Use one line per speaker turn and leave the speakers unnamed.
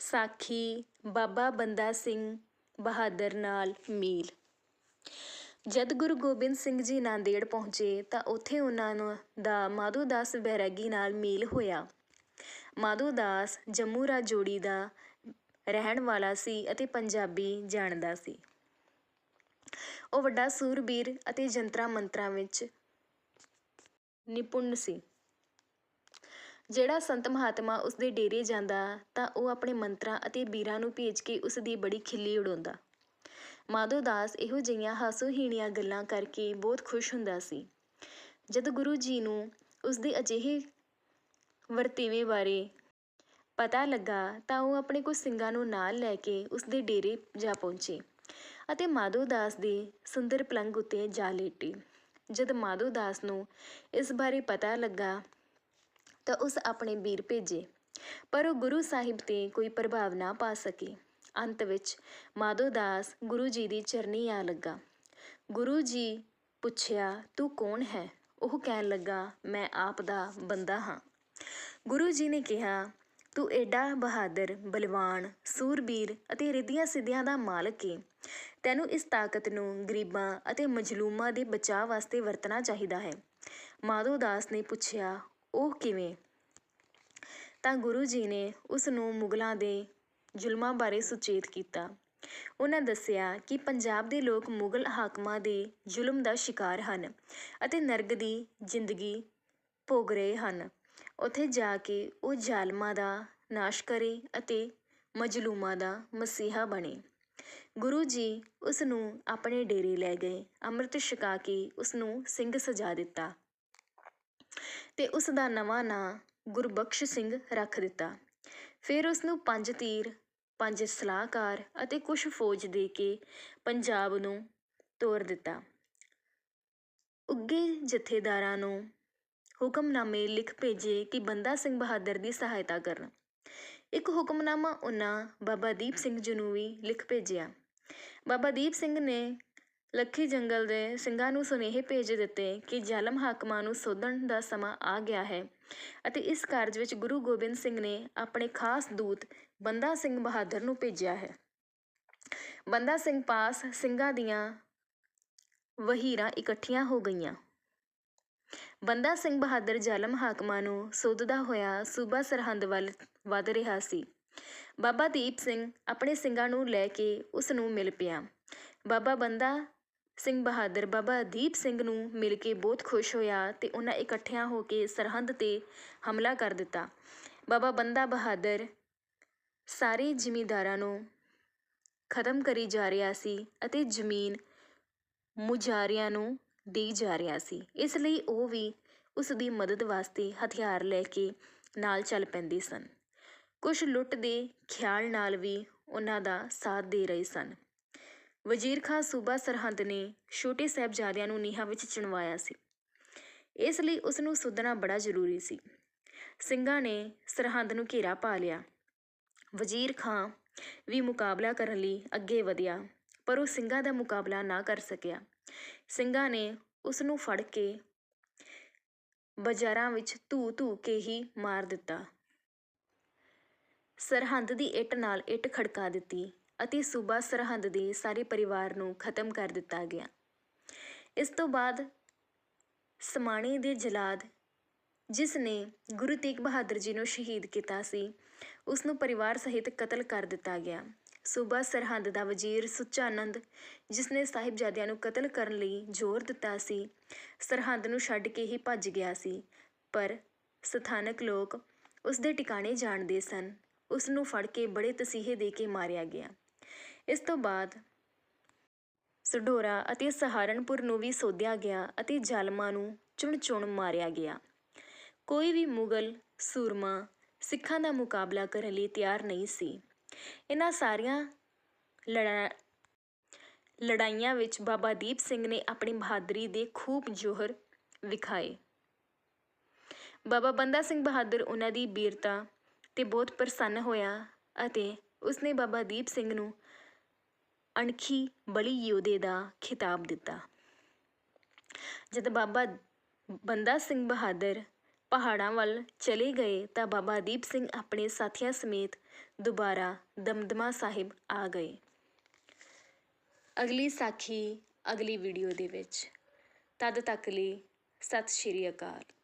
ਸਾਖੀ ਬਾਬਾ ਬੰਦਾ ਸਿੰਘ ਬਹਾਦਰ ਨਾਲ ਮੀਲ। ਜਦ ਗੁਰੂ ਗੋਬਿੰਦ ਸਿੰਘ ਜੀ ਨਾਂਦੇੜ ਪਹੁੰਚੇ ਤਾਂ ਉੱਥੇ ਉਹਨਾਂ ਨੂੰ ਦਾ ਮਾਧੋ ਦਾਸ ਬੈਰਾਗੀ ਨਾਲ ਮੇਲ ਹੋਇਆ। ਮਾਧੋ ਦਾਸ ਜੰਮੂ ਰਾਜੋੜੀ ਦਾ ਰਹਿਣ ਵਾਲਾ ਸੀ ਅਤੇ ਪੰਜਾਬੀ ਜਾਣਦਾ ਸੀ। ਉਹ ਵੱਡਾ ਸੂਰਬੀਰ ਅਤੇ ਜੰਤਰਾਂ ਮੰਤਰਾਂ ਵਿੱਚ ਨਿਪੁੰਨ ਸੀ। ਜਿਹੜਾ ਸੰਤ ਮਹਾਤਮਾ ਉਸ ਦੇ ਡੇਰੇ ਜਾਂਦਾ, ਤਾਂ ਉਹ ਆਪਣੇ ਮੰਤਰਾਂ ਅਤੇ ਬੀਰਾਂ ਨੂੰ ਭੇਜ ਕੇ ਉਸ ਦੀ ਬੜੀ ਖਿੱਲੀ ਉਡਾਉਂਦਾ। ਮਾਧੋ ਦਾਸ ਇਹੋ ਜਿਹੀਆਂ ਹਾਸੋਹੀਣੀਆਂ ਗੱਲਾਂ ਕਰਕੇ ਬਹੁਤ ਖੁਸ਼ ਹੁੰਦਾ ਸੀ। ਜਦ ਗੁਰੂ ਜੀ ਨੂੰ ਉਸ ਦੇ ਅਜਿਹੇ ਵਰਤੇਵੇ ਬਾਰੇ ਪਤਾ ਲੱਗਾ, ਤਾਂ ਉਹ ਆਪਣੇ ਕੁਝ ਸਿੰਘਾਂ ਨੂੰ ਨਾਲ ਲੈ ਕੇ ਉਸ ਦੇ ਡੇਰੇ ਜਾ ਪਹੁੰਚੇ ਅਤੇ ਮਾਧੋ ਦਾਸ ਦੇ ਸੁੰਦਰ ਪਲੰਗ ਉੱਤੇ ਜਾ ਲੇਟੇ। ਜਦ ਮਾਧੋ ਦਾਸ ਨੂੰ ਇਸ ਬਾਰੇ ਪਤਾ ਲੱਗਾ ਤਾਂ ਉਸ ਆਪਣੇ ਵੀਰ ਭੇਜੇ। ਪਰ ਉਹ ਗੁਰੂ ਸਾਹਿਬ ਤੇ ਕੋਈ ਪ੍ਰਭਾਵ ਨਾ ਪਾ ਸਕੇ। ਅੰਤ ਵਿੱਚ ਮਾਧੋ ਦਾਸ ਗੁਰੂ ਜੀ ਦੀ ਚਰਨੀ ਆ ਲੱਗਾ। ਗੁਰੂ ਜੀ ਪੁੱਛਿਆ, ਤੂੰ ਕੌਣ ਹੈ? ਉਹ ਕਹਿਣ ਲੱਗਾ, ਮੈਂ ਆਪ ਦਾ ਬੰਦਾ ਹਾਂ। ਗੁਰੂ ਜੀ ਨੇ ਕਿਹਾ, ਤੂੰ ਏਡਾ ਬਹਾਦਰ, ਬਲਵਾਨ, ਸੂਰਬੀਰ ਅਤੇ ਰਿੱਧੀਆਂ ਸਿੱਧੀਆਂ ਦਾ ਮਾਲਕ ਏ। ਤੈਨੂੰ ਇਸ ਤਾਕਤ ਨੂੰ ਗਰੀਬਾਂ ਅਤੇ ਮਜਲੂਮਾਂ ਦੇ ਬਚਾਅ ਵਾਸਤੇ ਵਰਤਣਾ ਚਾਹੀਦਾ ਹੈ। ਮਾਧੋ ਦਾਸ ਨੇ ਪੁੱਛਿਆ ਉਹ ਕਿਵੇਂ? ਤਾਂ ਗੁਰੂ ਜੀ ਨੇ ਉਸ ਨੂੰ ਮੁਗਲਾਂ ਦੇ ਜ਼ੁਲਮਾਂ ਬਾਰੇ ਸੁਚੇਤ ਕੀਤਾ। ਉਹਨਾਂ ਦੱਸਿਆ ਕਿ ਪੰਜਾਬ ਦੇ ਲੋਕ ਮੁਗਲ ਹਾਕਮਾਂ ਦੇ ਜ਼ੁਲਮ ਦਾ ਸ਼ਿਕਾਰ ਹਨ ਅਤੇ ਨਰਕ ਦੀ ਜ਼ਿੰਦਗੀ ਭੋਗ ਰਹੇ ਹਨ। ਉੱਥੇ ਜਾ ਕੇ ਉਹ ਜ਼ਾਲਮਾਂ ਦਾ ਨਾਸ਼ ਕਰੇ ਅਤੇ ਮਜਲੂਮਾਂ ਦਾ ਮਸੀਹਾ ਬਣੇ। ਗੁਰੂ ਜੀ ਉਸ ਨੂੰ ਆਪਣੇ ਡੇਰੇ ਲੈ ਗਏ। ਅੰਮ੍ਰਿਤ ਛਕਾ ਕੇ ਉਸ ਨੂੰ ਸਿੰਘ ਸਜਾ ਦਿੱਤਾ। ਤੇ ਉਸ ਦਾ ਨਵਾਂ ਨਾਂ ਗੁਰਬਖਸ਼ ਸਿੰਘ ਰੱਖ ਦਿੱਤਾ। ਫਿਰ ਉਸ ਨੂੰ ਪੰਜ ਤੀਰ, ਪੰਜ ਸਲਾਹਕਾਰ ਅਤੇ ਕੁਝ ਫੌਜ ਦੇ ਕੇ ਪੰਜਾਬ ਨੂੰ ਤੋਰ ਦਿੱਤਾ। ਉੱਗੇ ਜਥੇਦਾਰਾਂ ਨੂੰ ਹੁਕਮਨਾਮੇ ਲਿਖ ਭੇਜੇ ਕਿ ਬੰਦਾ ਸਿੰਘ ਬਹਾਦਰ ਦੀ ਸਹਾਇਤਾ ਕਰਨ। ਇੱਕ ਹੁਕਮਨਾਮਾ ਉਹਨਾਂ ਬਾਬਾ ਦੀਪ ਸਿੰਘ ਜੀ ਨੂੰ ਵੀ ਲਿਖ ਭੇਜਿਆ। ਬਾਬਾ ਦੀਪ ਸਿੰਘ ਨੇ ਲੱਖੀ ਜੰਗਲ ਦੇ ਸਿੰਘਾਂ ਨੂੰ ਸੁਨੇਹੇ ਭੇਜ ਦਿੱਤੇ ਕਿ ਜ਼ਾਲਮ ਹਾਕਮਾਂ ਨੂੰ ਸੋਧਣ ਦਾ ਸਮਾਂ ਆ ਗਿਆ ਹੈ ਅਤੇ ਇਸ ਕਾਰਜ ਵਿੱਚ ਗੁਰੂ ਗੋਬਿੰਦ ਸਿੰਘ ਨੇ ਆਪਣੇ ਖਾਸ ਦੂਤ ਬੰਦਾ ਸਿੰਘ ਬਹਾਦਰ ਨੂੰ ਭੇਜਿਆ ਹੈ। ਬੰਦਾ ਸਿੰਘ ਪਾਸ ਸਿੰਘਾਂ ਦੀਆਂ ਵਹੀਰਾਂ ਇਕੱਠੀਆਂ ਹੋ ਗਈਆਂ। ਬੰਦਾ ਸਿੰਘ ਬਹਾਦਰ ਜ਼ਾਲਮ ਹਾਕਮਾਂ ਨੂੰ ਸੋਧਦਾ ਹੋਇਆ ਸੂਬਾ ਸਰਹੰਦ ਵੱਲ ਵਧ ਰਿਹਾ ਸੀ। ਬਾਬਾ ਦੀਪ ਸਿੰਘ ਆਪਣੇ ਸਿੰਘਾਂ ਨੂੰ ਲੈ ਕੇ ਉਸ ਨੂੰ ਮਿਲ ਪਿਆ। ਬਾਬਾ ਬੰਦਾ ਸਿੰਘ ਬਹਾਦਰ ਬਾਬਾ ਦੀਪ ਸਿੰਘ ਨੂੰ ਮਿਲ ਕੇ ਬਹੁਤ ਖੁਸ਼ ਹੋਇਆ ਤੇ ਉਹਨਾਂ ਇਕੱਠਿਆਂ ਹੋ ਕੇ ਸਰਹੰਦ ਤੇ ਹਮਲਾ ਕਰ ਦਿੱਤਾ। ਬਾਬਾ ਬੰਦਾ ਬਹਾਦਰ ਸਾਰੇ ਜ਼ਿਮੀਂਦਾਰਾਂ ਨੂੰ ਖਤਮ ਕਰੀ ਜਾ ਰਿਹਾ ਸੀ ਅਤੇ ਜ਼ਮੀਨ ਮੁਜਾਰਿਆਂ ਨੂੰ ਦੇਈ ਜਾ ਰਿਹਾ ਸੀ। ਇਸ ਲਈ ਉਹ ਵੀ ਉਸ ਦੀ ਮਦਦ ਵਾਸਤੇ ਹਥਿਆਰ ਲੈ ਕੇ ਨਾਲ ਚੱਲ ਪੈਂਦੇ ਸਨ। ਕੁਝ ਲੁੱਟ ਦੇ ਖਿਆਲ ਨਾਲ ਵੀ ਉਹਨਾਂ ਦਾ ਸਾਥ ਦੇ ਰਹੇ ਸਨ। ਵਜ਼ੀਰ ਖਾਂ ਸੂਬਾ ਸਰਹੰਦ ਨੇ ਛੋਟੇ ਸਾਹਿਬਜ਼ਾਦਿਆਂ ਨੂੰ ਨੀਹਾਂ ਵਿੱਚ ਚਿਣਵਾਇਆ ਸੀ। ਇਸ ਲਈ ਉਸ ਨੂੰ ਸੁਧਣਾ ਬੜਾ ਜ਼ਰੂਰੀ ਸੀ। ਸਿੰਘਾਂ ਨੇ ਸਰਹੰਦ ਨੂੰ ਘੇਰਾ ਪਾ ਲਿਆ। ਵਜ਼ੀਰ ਖਾਂ ਵੀ ਮੁਕਾਬਲਾ ਕਰਨ ਲਈ ਅੱਗੇ ਵਧਿਆ, ਪਰ ਉਹ ਸਿੰਘਾਂ ਦਾ ਮੁਕਾਬਲਾ ਨਾ ਕਰ ਸਕਿਆ। ਸਿੰਘਾਂ ਨੇ ਉਸ ਨੂੰ ਫੜ ਕੇ ਬਾਜ਼ਾਰਾਂ ਵਿੱਚ ਧੂ ਧੂ ਕੇ ਹੀ ਮਾਰ ਦਿੱਤਾ। ਸਰਹੰਦ ਦੀ ਇੱਟ ਨਾਲ ਇੱਟ ਖੜਕਾ ਦਿੱਤੀ। ਅਤੇ ਸੂਬਾ ਸਰਹੰਦ ਦੇ ਸਾਰੇ ਪਰਿਵਾਰ ਨੂੰ ਖਤਮ ਕਰ ਦਿੱਤਾ ਗਿਆ। ਇਸ ਤੋਂ ਬਾਅਦ ਸਮਾਣੇ ਦੇ ਜਲਾਦ, ਜਿਸ ਨੇ ਗੁਰੂ ਤੇਗ ਬਹਾਦਰ ਜੀ ਨੂੰ ਸ਼ਹੀਦ ਕੀਤਾ ਸੀ, ਉਸ ਨੂੰ ਪਰਿਵਾਰ ਸਹਿਤ ਕਤਲ ਕਰ ਦਿੱਤਾ ਗਿਆ। ਸੂਬਾ ਸਰਹੰਦ ਦਾ ਵਜ਼ੀਰ ਸੁੱਚਾਨੰਦ, ਜਿਸ ਨੇ ਸਾਹਿਬਜ਼ਾਦਿਆਂ ਨੂੰ ਕਤਲ ਕਰਨ ਲਈ ਜ਼ੋਰ ਦਿੱਤਾ ਸੀ, ਸਰਹੰਦ ਨੂੰ ਛੱਡ ਕੇ ਹੀ ਭੱਜ ਗਿਆ ਸੀ। ਪਰ ਸਥਾਨਕ ਲੋਕ ਉਸ ਦੇ ਟਿਕਾਣੇ ਜਾਣਦੇ ਸਨ। ਉਸ ਨੂੰ ਫੜ ਕੇ ਬੜੇ ਤਸੀਹੇ ਦੇ ਕੇ ਮਾਰਿਆ ਗਿਆ। ਇਸ ਤੋਂ ਬਾਅਦ ਸਡੋਰਾ ਅਤੇ ਸਹਾਰਨਪੁਰ ਨੂੰ ਵੀ ਸੋਧਿਆ ਗਿਆ ਅਤੇ ਜ਼ਾਲਮਾਂ ਨੂੰ ਚੁਣ-ਚੁਣ ਮਾਰਿਆ ਗਿਆ। ਕੋਈ ਵੀ ਮੁਗਲ, ਸੂਰਮਾ, ਸਿੱਖਾਂ ਦਾ ਮੁਕਾਬਲਾ ਕਰਨ ਲਈ ਤਿਆਰ ਨਹੀਂ ਸੀ। ਇਹਨਾਂ ਸਾਰੀਆਂ ਲੜਾ, ਲੜਾਈਆਂ ਵਿੱਚ ਬਾਬਾ ਦੀਪ ਸਿੰਘ ਨੇ ਆਪਣੀ ਬਹਾਦਰੀ ਦੇ ਖੂਬ ਜੋਹਰ ਵਿਖਾਏ। ਬਾਬਾ ਬੰਦਾ ਸਿੰਘ ਬਹਾਦਰ ਉਹਨਾਂ ਦੀ ਬੀਰਤਾ ਤੇ ਬਹੁਤ ਪ੍ਰਸੰਨ ਹੋਇਆ ਅਤੇ ਉਸਨੇ ਬਾਬਾ ਦੀਪ ਸਿੰਘ ਨੂੰ ਅਣਖੀ ਬਲੀ ਯੋਧੇ ਦਾ ਖਿਤਾਬ ਦਿੱਤਾ। ਜਦ ਬਾਬਾ ਬੰਦਾ ਸਿੰਘ ਬਹਾਦਰ ਪਹਾੜਾਂ ਵੱਲ ਚਲੇ ਗਏ ਤਾਂ ਬਾਬਾ ਦੀਪ ਸਿੰਘ ਆਪਣੇ ਸਾਥੀਆਂ ਸਮੇਤ ਦੁਬਾਰਾ ਦਮਦਮਾ ਸਾਹਿਬ ਆ ਗਏ। ਅਗਲੀ ਸਾਖੀ ਅਗਲੀ ਵੀਡੀਓ ਦੇ ਵਿੱਚ। ਤਦ ਤੱਕ ਲਈ ਸਤਿ ਸ਼੍ਰੀ ਅਕਾਲ।